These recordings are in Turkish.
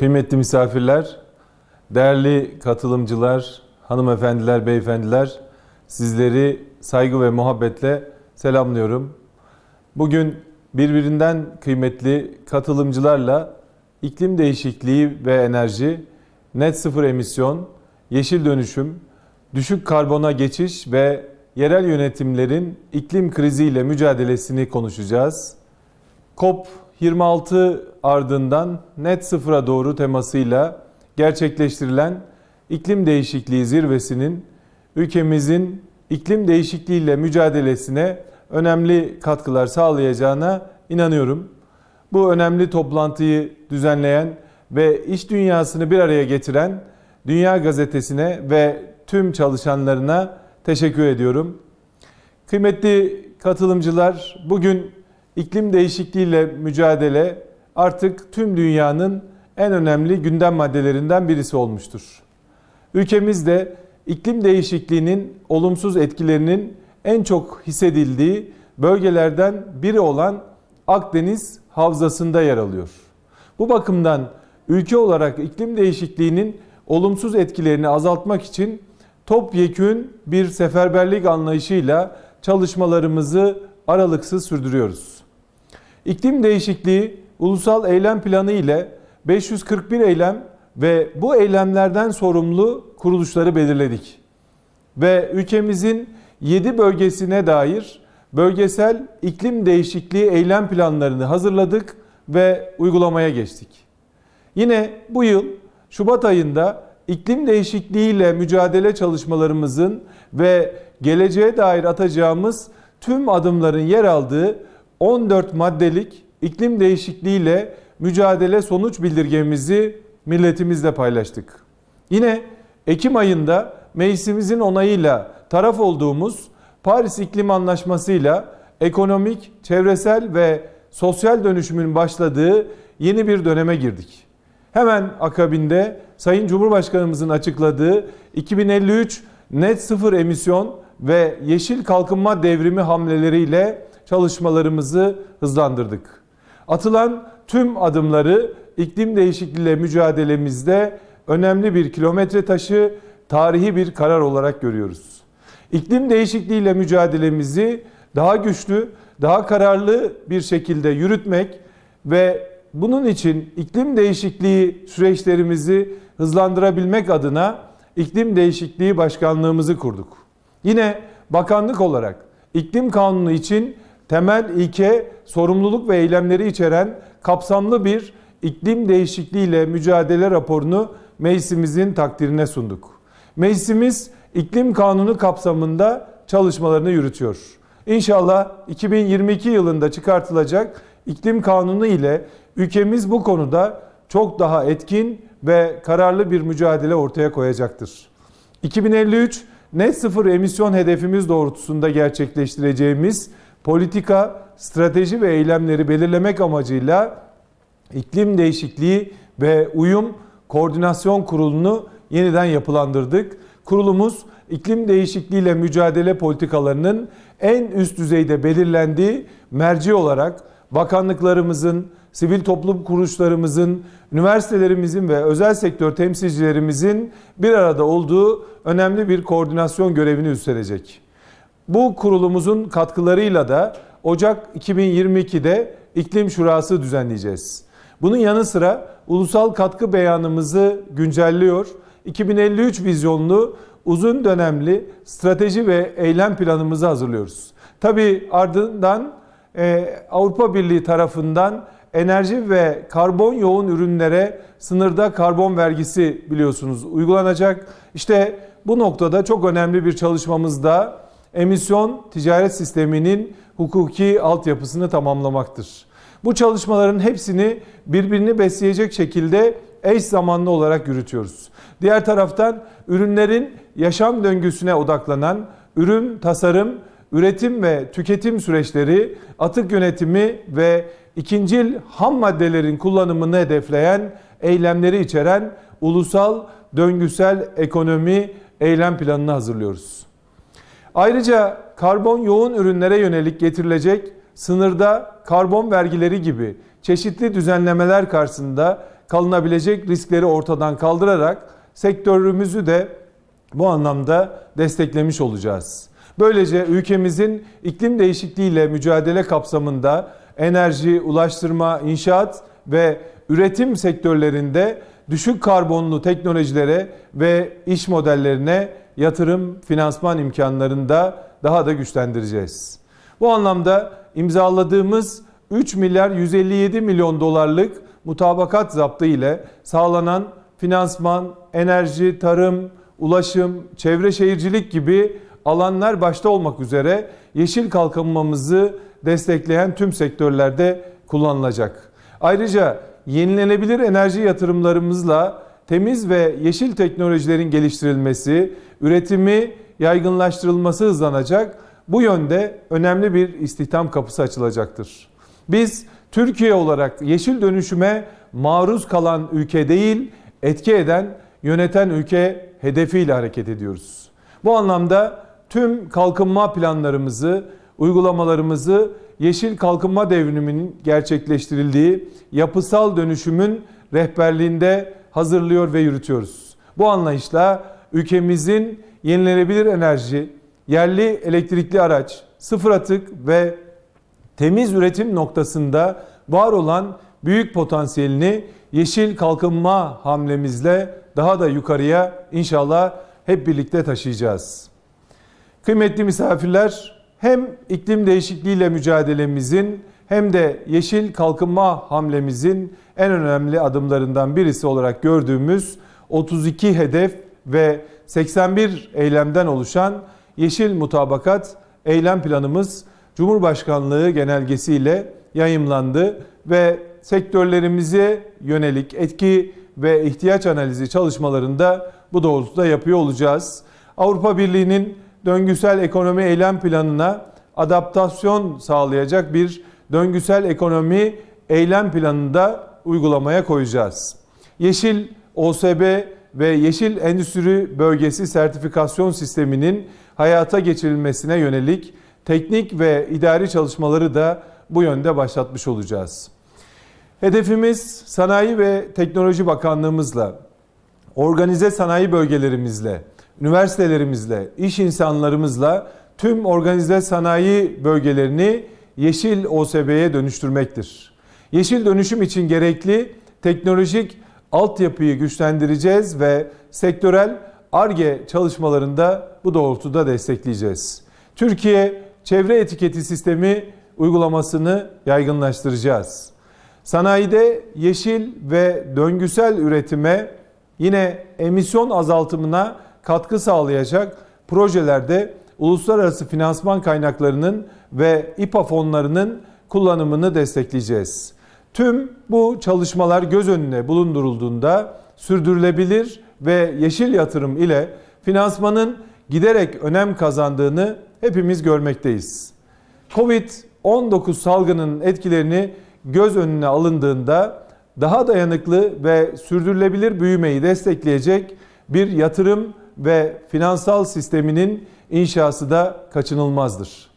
Kıymetli misafirler, değerli katılımcılar, hanımefendiler, beyefendiler, sizleri saygı ve muhabbetle selamlıyorum. Bugün birbirinden kıymetli katılımcılarla iklim değişikliği ve enerji, net sıfır emisyon, yeşil dönüşüm, düşük karbona geçiş ve yerel yönetimlerin iklim kriziyle mücadelesini konuşacağız. COP26 ardından net sıfıra doğru temasıyla gerçekleştirilen iklim değişikliği zirvesinin ülkemizin iklim değişikliğiyle mücadelesine önemli katkılar sağlayacağına inanıyorum. Bu önemli toplantıyı düzenleyen ve iş dünyasını bir araya getiren Dünya Gazetesi'ne ve tüm çalışanlarına teşekkür ediyorum. Kıymetli katılımcılar, bugün iklim değişikliğiyle mücadele artık tüm dünyanın en önemli gündem maddelerinden birisi olmuştur. Ülkemizde iklim değişikliğinin olumsuz etkilerinin en çok hissedildiği bölgelerden biri olan Akdeniz Havzası'nda yer alıyor. Bu bakımdan ülke olarak iklim değişikliğinin olumsuz etkilerini azaltmak için topyekün bir seferberlik anlayışıyla çalışmalarımızı aralıksız sürdürüyoruz. İklim değişikliği ulusal eylem planı ile 541 eylem ve bu eylemlerden sorumlu kuruluşları belirledik. Ve ülkemizin 7 bölgesine dair bölgesel iklim değişikliği eylem planlarını hazırladık ve uygulamaya geçtik. Yine bu yıl Şubat ayında iklim değişikliğiyle mücadele çalışmalarımızın ve geleceğe dair atacağımız tüm adımların yer aldığı 14 maddelik iklim değişikliğiyle mücadele sonuç bildirgemizi milletimizle paylaştık. Yine Ekim ayında meclisimizin onayıyla taraf olduğumuz Paris İklim Anlaşması'yla ekonomik, çevresel ve sosyal dönüşümün başladığı yeni bir döneme girdik. Hemen akabinde Sayın Cumhurbaşkanımızın açıkladığı 2053 net sıfır emisyon ve yeşil kalkınma devrimi hamleleriyle çalışmalarımızı hızlandırdık. Atılan tüm adımları iklim değişikliğiyle mücadelemizde önemli bir kilometre taşı, tarihi bir karar olarak görüyoruz. İklim değişikliğiyle mücadelemizi daha güçlü, daha kararlı bir şekilde yürütmek ve bunun için iklim değişikliği süreçlerimizi hızlandırabilmek adına iklim değişikliği başkanlığımızı kurduk. Yine bakanlık olarak iklim kanunu için temel ilke, sorumluluk ve eylemleri içeren kapsamlı bir iklim değişikliğiyle mücadele raporunu meclisimizin takdirine sunduk. Meclisimiz iklim kanunu kapsamında çalışmalarını yürütüyor. İnşallah 2022 yılında çıkartılacak iklim kanunu ile ülkemiz bu konuda çok daha etkin ve kararlı bir mücadele ortaya koyacaktır. 2053 net sıfır emisyon hedefimiz doğrultusunda gerçekleştireceğimiz politika, strateji ve eylemleri belirlemek amacıyla iklim değişikliği ve uyum koordinasyon kurulunu yeniden yapılandırdık. Kurulumuz iklim değişikliğiyle mücadele politikalarının en üst düzeyde belirlendiği merci olarak bakanlıklarımızın, sivil toplum kuruluşlarımızın, üniversitelerimizin ve özel sektör temsilcilerimizin bir arada olduğu önemli bir koordinasyon görevini üstlenecek. Bu kurulumuzun katkılarıyla da Ocak 2022'de iklim şurası düzenleyeceğiz. Bunun yanı sıra ulusal katkı beyanımızı güncelliyor. 2053 vizyonlu uzun dönemli strateji ve eylem planımızı hazırlıyoruz. Tabi ardından e, Avrupa Birliği tarafından enerji ve karbon yoğun ürünlere sınırda karbon vergisi biliyorsunuz uygulanacak. İşte bu noktada çok önemli bir çalışmamızda emisyon ticaret sisteminin hukuki altyapısını tamamlamaktır. Bu çalışmaların hepsini birbirini besleyecek şekilde eş zamanlı olarak yürütüyoruz. Diğer taraftan ürünlerin yaşam döngüsüne odaklanan ürün tasarım, üretim ve tüketim süreçleri, atık yönetimi ve ikincil ham maddelerin kullanımını hedefleyen eylemleri içeren ulusal döngüsel ekonomi eylem planını hazırlıyoruz. Ayrıca karbon yoğun ürünlere yönelik getirilecek sınırda karbon vergileri gibi çeşitli düzenlemeler karşısında kalınabilecek riskleri ortadan kaldırarak sektörümüzü de bu anlamda desteklemiş olacağız. Böylece ülkemizin iklim değişikliğiyle mücadele kapsamında enerji, ulaştırma, inşaat ve üretim sektörlerinde düşük karbonlu teknolojilere ve iş modellerine yatırım, finansman imkanlarını da daha da güçlendireceğiz. Bu anlamda imzaladığımız 3 milyar 157 milyon dolarlık mutabakat zaptı ile sağlanan finansman, enerji, tarım, ulaşım, çevre şehircilik gibi alanlar başta olmak üzere yeşil kalkınmamızı destekleyen tüm sektörlerde kullanılacak. Ayrıca yenilenebilir enerji yatırımlarımızla temiz ve yeşil teknolojilerin geliştirilmesi, üretimi yaygınlaştırılması hızlanacak. Bu yönde önemli bir istihdam kapısı açılacaktır. Biz Türkiye olarak yeşil dönüşüme maruz kalan ülke değil, etki eden, yöneten ülke hedefiyle hareket ediyoruz. Bu anlamda tüm kalkınma planlarımızı, uygulamalarımızı yeşil kalkınma devriminin gerçekleştirildiği yapısal dönüşümün rehberliğinde hazırlıyor ve yürütüyoruz. Bu anlayışla ülkemizin yenilenebilir enerji, yerli elektrikli araç, sıfır atık ve temiz üretim noktasında var olan büyük potansiyelini yeşil kalkınma hamlemizle daha da yukarıya inşallah hep birlikte taşıyacağız. Kıymetli misafirler, hem iklim değişikliğiyle mücadelemizin hem de yeşil kalkınma hamlemizin en önemli adımlarından birisi olarak gördüğümüz 32 hedef ve 81 eylemden oluşan Yeşil Mutabakat eylem planımız Cumhurbaşkanlığı genelgesiyle yayımlandı ve sektörlerimize yönelik etki ve ihtiyaç analizi çalışmalarında bu doğrultuda yapıyor olacağız. Avrupa Birliği'nin döngüsel ekonomi eylem planına adaptasyon sağlayacak bir döngüsel ekonomi eylem planını da uygulamaya koyacağız. Yeşil OSB ve Yeşil Endüstri Bölgesi sertifikasyon sisteminin hayata geçirilmesine yönelik teknik ve idari çalışmaları da bu yönde başlatmış olacağız. Hedefimiz Sanayi ve Teknoloji Bakanlığımızla, organize sanayi bölgelerimizle, üniversitelerimizle, iş insanlarımızla tüm organize sanayi bölgelerini yeşil OSB'ye dönüştürmektir. Yeşil dönüşüm için gerekli teknolojik altyapıyı güçlendireceğiz ve sektörel ARGE çalışmalarında bu doğrultuda destekleyeceğiz. Türkiye çevre etiketi sistemi uygulamasını yaygınlaştıracağız. Sanayide yeşil ve döngüsel üretime yine emisyon azaltımına katkı sağlayacak projelerde uluslararası finansman kaynaklarının ve İPA fonlarının kullanımını destekleyeceğiz. Tüm bu çalışmalar göz önüne bulundurulduğunda sürdürülebilir ve yeşil yatırım ile finansmanın giderek önem kazandığını hepimiz görmekteyiz. Covid-19 salgının etkilerini göz önüne alındığında daha dayanıklı ve sürdürülebilir büyümeyi destekleyecek bir yatırım ve finansal sisteminin inşası da kaçınılmazdır.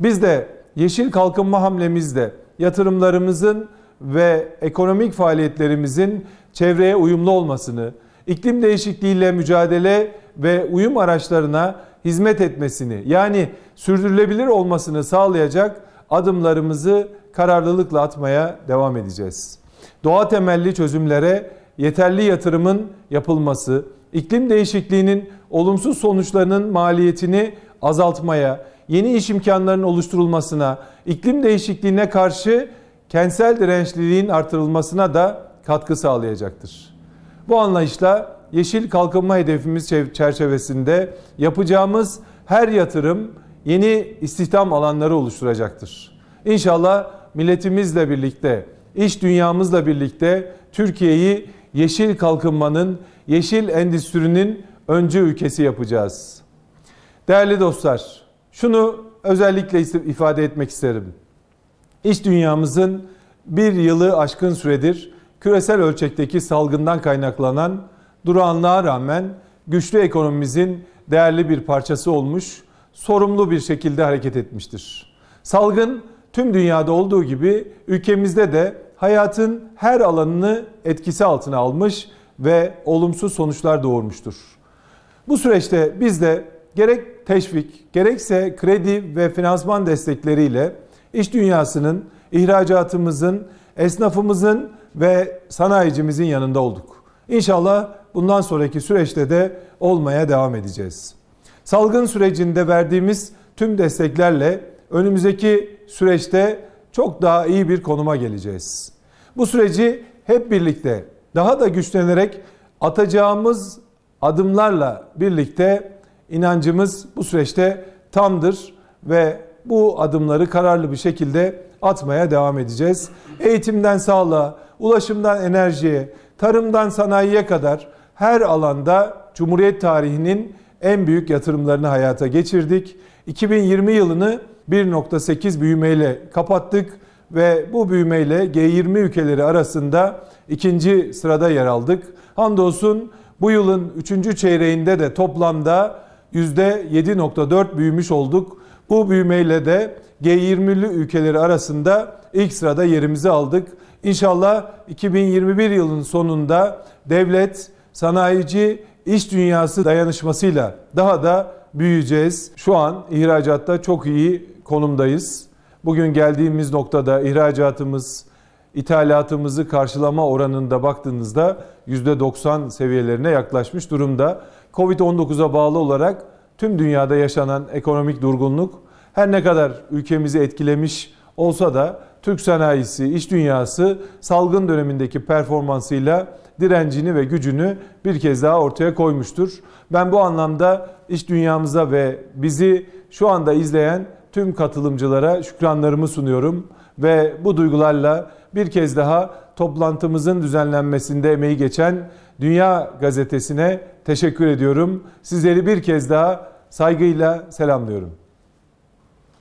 Biz de yeşil kalkınma hamlemizde yatırımlarımızın ve ekonomik faaliyetlerimizin çevreye uyumlu olmasını, iklim değişikliğiyle mücadele ve uyum araçlarına hizmet etmesini yani sürdürülebilir olmasını sağlayacak adımlarımızı kararlılıkla atmaya devam edeceğiz. Doğa temelli çözümlere yeterli yatırımın yapılması, iklim değişikliğinin olumsuz sonuçlarının maliyetini azaltmaya, yeni iş imkanlarının oluşturulmasına, iklim değişikliğine karşı kentsel dirençliliğin artırılmasına da katkı sağlayacaktır. Bu anlayışla yeşil kalkınma hedefimiz çerçevesinde yapacağımız her yatırım yeni istihdam alanları oluşturacaktır. İnşallah milletimizle birlikte, iş dünyamızla birlikte Türkiye'yi yeşil kalkınmanın, yeşil endüstrinin öncü ülkesi yapacağız. Değerli dostlar, şunu özellikle ifade etmek isterim. İş dünyamızın bir yılı aşkın süredir küresel ölçekteki salgından kaynaklanan durağanlığa rağmen güçlü ekonomimizin değerli bir parçası olmuş, sorumlu bir şekilde hareket etmiştir. Salgın tüm dünyada olduğu gibi ülkemizde de hayatın her alanını etkisi altına almış ve olumsuz sonuçlar doğurmuştur. Bu süreçte biz de gerek teşvik, gerekse kredi ve finansman destekleriyle iş dünyasının, ihracatımızın, esnafımızın ve sanayicimizin yanında olduk. İnşallah bundan sonraki süreçte de olmaya devam edeceğiz. Salgın sürecinde verdiğimiz tüm desteklerle önümüzdeki süreçte çok daha iyi bir konuma geleceğiz. Bu süreci hep birlikte daha da güçlenerek atacağımız adımlarla birlikte inancımız bu süreçte tamdır ve bu adımları kararlı bir şekilde atmaya devam edeceğiz. Eğitimden sağlığa, ulaşımdan enerjiye, tarımdan sanayiye kadar her alanda Cumhuriyet tarihinin en büyük yatırımlarını hayata geçirdik. 2020 yılını 1.8 büyümeyle kapattık ve bu büyümeyle G20 ülkeleri arasında ikinci sırada yer aldık. Hamdolsun bu yılın 3. çeyreğinde de toplamda %7.4 büyümüş olduk. Bu büyümeyle de G20'li ülkeleri arasında ilk sırada yerimizi aldık. İnşallah 2021 yılının sonunda devlet, sanayici, iş dünyası dayanışmasıyla daha da büyüyeceğiz. Şu an ihracatta çok iyi konumdayız. Bugün geldiğimiz noktada ihracatımız, ithalatımızı karşılama oranında baktığınızda %90 seviyelerine yaklaşmış durumda. Covid-19'a bağlı olarak tüm dünyada yaşanan ekonomik durgunluk her ne kadar ülkemizi etkilemiş olsa da Türk sanayisi, iş dünyası salgın dönemindeki performansıyla direncini ve gücünü bir kez daha ortaya koymuştur. Ben bu anlamda iş dünyamıza ve bizi şu anda izleyen tüm katılımcılara şükranlarımı sunuyorum ve bu duygularla bir kez daha toplantımızın düzenlenmesinde emeği geçen Dünya Gazetesi'ne teşekkür ediyorum. Sizleri bir kez daha saygıyla selamlıyorum.